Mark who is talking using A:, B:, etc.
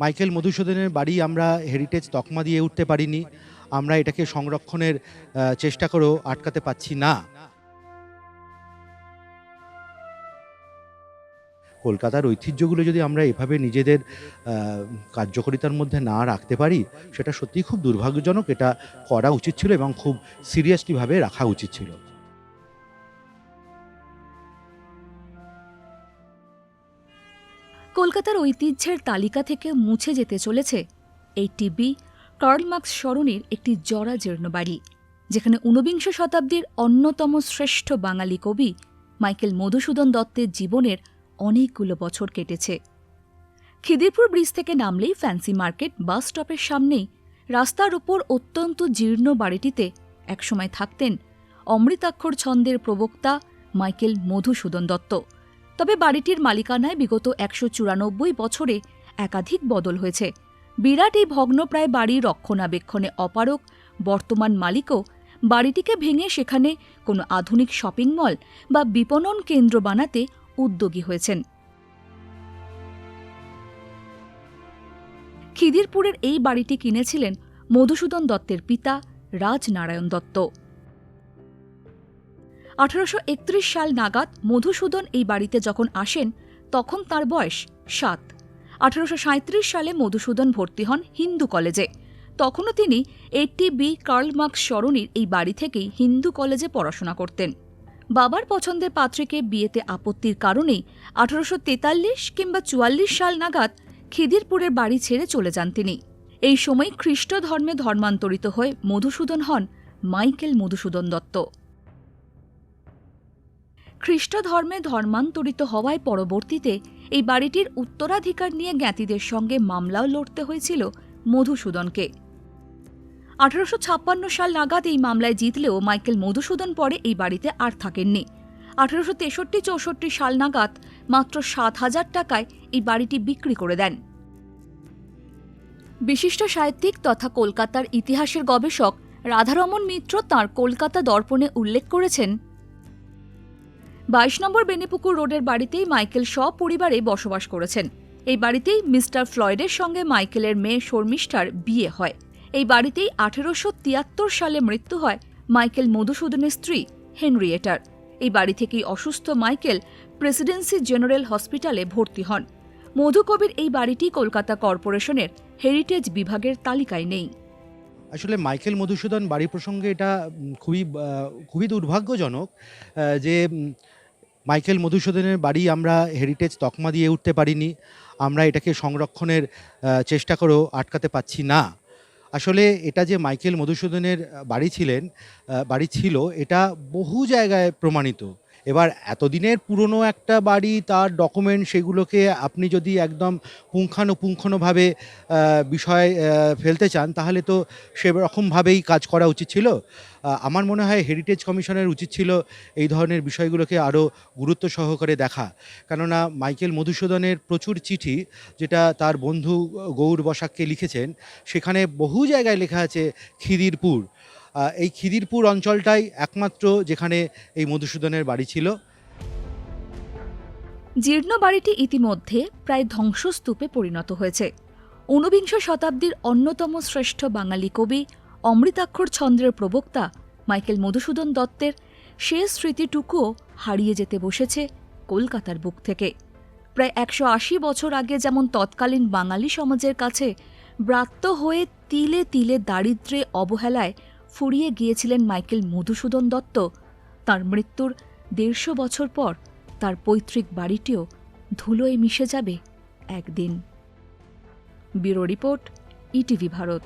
A: Michael মধুসূদনের বাড়ি আমরা হেরিটেজ তকমা দিয়ে উঠতে পারিনি। আমরা এটাকে সংরক্ষণের চেষ্টা করেও আটকাতে পাচ্ছি না। কলকাতার ঐতিহ্যগুলো যদি আমরা এভাবে নিজেদের কার্যকারিতার মধ্যে না রাখতে পারি, সেটা সত্যিই খুব দুর্ভাগ্যজনক। এটা করা উচিত ছিল এবং খুব সিরিয়াসলিভাবে রাখা উচিত ছিল।
B: কলকাতার ঐতিহ্যের তালিকা থেকে মুছে যেতে চলেছে এই টিবি কার্ল মার্কস সরণির একটি জরাজীর্ণ বাড়ি, যেখানে ঊনবিংশ শতাব্দীর অন্যতম শ্রেষ্ঠ বাঙালি কবি মাইকেল মধুসূদন দত্তের জীবনের অনেকগুলো বছর কেটেছে। খিদিরপুর ব্রিজ থেকে নামলেই ফ্যান্সি মার্কেট বাস স্টপের সামনেই রাস্তার উপর অত্যন্ত জীর্ণ বাড়িটিতে একসময় থাকতেন অমৃতাক্ষর ছন্দের প্রবক্তা মাইকেল মধুসূদন দত্ত। তবে বাড়িটির মালিকানায় বিগত একশো চুরানব্বই বছরে একাধিক বদল হয়েছে। বিরাট এই ভগ্নপ্রায় বাড়ি রক্ষণাবেক্ষণে অপারক বর্তমান মালিকও বাড়িটিকে ভেঙে সেখানে কোনো আধুনিক শপিং মল বা বিপণন কেন্দ্র বানাতে উদ্যোগী হয়েছেন। খিদিরপুরের এই বাড়িটি কিনেছিলেন মধুসূদন দত্তের পিতা রাজনারায়ণ দত্ত। আঠারোশো একত্রিশ সাল নাগাদ মধুসূদন এই বাড়িতে যখন আসেন, তখন তার বয়স সাত। আঠারোশো সালে মধুসূদন ভর্তি হন হিন্দু কলেজে। তখনও তিনি এইটটি বি কার্ল মার্কস সরণির এই বাড়ি থেকেই হিন্দু কলেজে পড়াশোনা করতেন। বাবার পছন্দের পাত্রীকে বিয়েতে আপত্তির কারণেই আঠারোশো তেতাল্লিশ কিংবা চুয়াল্লিশ সাল নাগাদ খিদিরপুরের বাড়ি ছেড়ে চলে যান তিনি। এই সময় খ্রিস্ট ধর্মে ধর্মান্তরিত হয়ে মধুসূদন হন মাইকেল মধুসূদন দত্ত। খ্রিস্ট ধর্মে ধর্মান্তরিত হওয়ায় পরবর্তীতে এই বাড়িটির উত্তরাধিকার নিয়ে জ্ঞাতিদের সঙ্গে মামলাও লড়তে হয়েছিল মধুসূদনকে। আঠারোশো ছাপ্পান্ন সাল নাগাদ এই মামলায় জিতলেও মাইকেল মধুসূদন পরে এই বাড়িতে আর থাকেননি। আঠারোশো তেষট্টি চৌষট্টি সাল নাগাদ মাত্র সাত হাজার টাকায় এই বাড়িটি বিক্রি করে দেন। বিশিষ্ট সাহিত্যিক তথা কলকাতার ইতিহাসের গবেষক রাধারমন মিত্র তাঁর কলকাতা দর্পণে উল্লেখ করেছেন বাইশ নম্বর বেনিপুকুর রোডের বাড়িতেই মাইকেল সপরিবারে বসবাস করেছেন। এই বাড়িতেই মিস্টার ফ্লয়েডের সঙ্গে মাইকেলের মেয়ে শর্মিষ্ঠার বিয়ে হয়। এই বাড়িতেই আঠেরোশো তিয়াত্তর সালে মৃত্যু হয় মাইকেল মধুসূদনের স্ত্রী হেনরিয়েটার। এই বাড়ি থেকেই অসুস্থ মাইকেল প্রেসিডেন্সি জেনারেল হসপিটালে ভর্তি হন। মধুকবির এই বাড়িটি কলকাতা কর্পোরেশনের হেরিটেজ বিভাগের তালিকায় নেই।
A: আসলে মাইকেল মধুসূদন বাড়ি প্রসঙ্গে এটা খুবই খুবই দুর্ভাগ্যজনক যে মাইকেল মধুসূদনের বাড়ি আমরা হেরিটেজ তকমা দিয়ে উঠতে পারিনি। আমরা এটাকে সংরক্ষণের চেষ্টা করেও আটকাতে পাচ্ছি না। আসলে এটা যে মাইকেল মধুসূদনের বাড়ি ছিলেন বাড়ি ছিল, এটা বহু জায়গায় প্রমাণিত। এবার এতদিনের পুরনো একটা বাড়ি, তার ডকুমেন্ট সেগুলোকে আপনি যদি একদম পুঙ্খানুপুঙ্খানুভাবে বিষয় ফেলতে চান, তাহলে তো সেরকমভাবেই কাজ করা উচিত ছিল। আমার মনে হয় হেরিটেজ কমিশনের উচিত ছিল এই ধরনের বিষয়গুলোকে আরও গুরুত্ব সহকারে দেখা। কেননা মাইকেল মধুসূদনের প্রচুর চিঠি, যেটা তার বন্ধু গৌর বসাককে লিখেছেন, সেখানে বহু জায়গায় লেখা আছে খিদিরপুর। এই খিদিরপুর অঞ্চলটাই একমাত্র যেখানে এই মধুসূদনের বাড়ি ছিল।
B: জীর্ণ বাড়িটি ইতিমধ্যে প্রায় ধ্বংসস্তূপে পরিণত হয়েছে। ঊনবিংশ শতাব্দীর অন্যতম শ্রেষ্ঠ বাঙালি কবি অমৃতাক্ষর ছন্দ্রের প্রবক্তা মাইকেল মধুসূদন দত্তের শেষ স্মৃতিটুকুও হারিয়ে যেতে বসেছে কলকাতার বুক থেকে। প্রায় একশো আশি বছর আগে যেমন তৎকালীন বাঙালি সমাজের কাছে ব্রাত্য হয়ে তিলে তিলে দারিদ্র্যে অবহেলায় ফুরিয়ে গিয়েছিলেন মাইকেল মধুসূদন দত্ত। তার মৃত্যুর দেড়শো বছর পর তার পৈতৃক বাড়িটিও ধুলোয় মিশে যাবে একদিন। Bureau report, ETV Bharat.